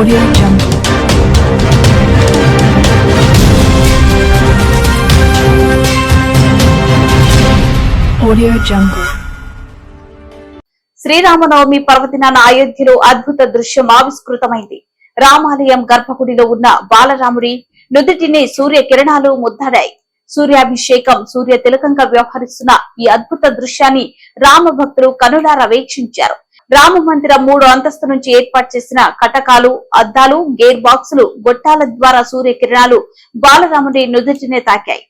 Audio Jungle. Audio Jungle. Sri Rama Navami పర్వదినాన అయోధ్యలో అద్భుత దృశ్యం ఆవిష్కృతమైంది రామాలయం గర్భగుడిలో ఉన్న బాలరాముడి నుదుటిని సూర్య కిరణాలు ముద్దాడాయి సూర్యాభిషేకం సూర్య తిలకంగా వ్యవహరిస్తున్న ఈ అద్భుత దృశ్యాన్ని రామ భక్తులు కనులారా వీక్షించారు రామ మందిరం మూడు అంతస్తు నుంచి ఏర్పాటు చేసిన కటకాలు అద్దాలు గేర్ బాక్సులు గొట్టాల ద్వారా సూర్యకిరణాలు బాలరాముడి నుదుటినే తాకాయి.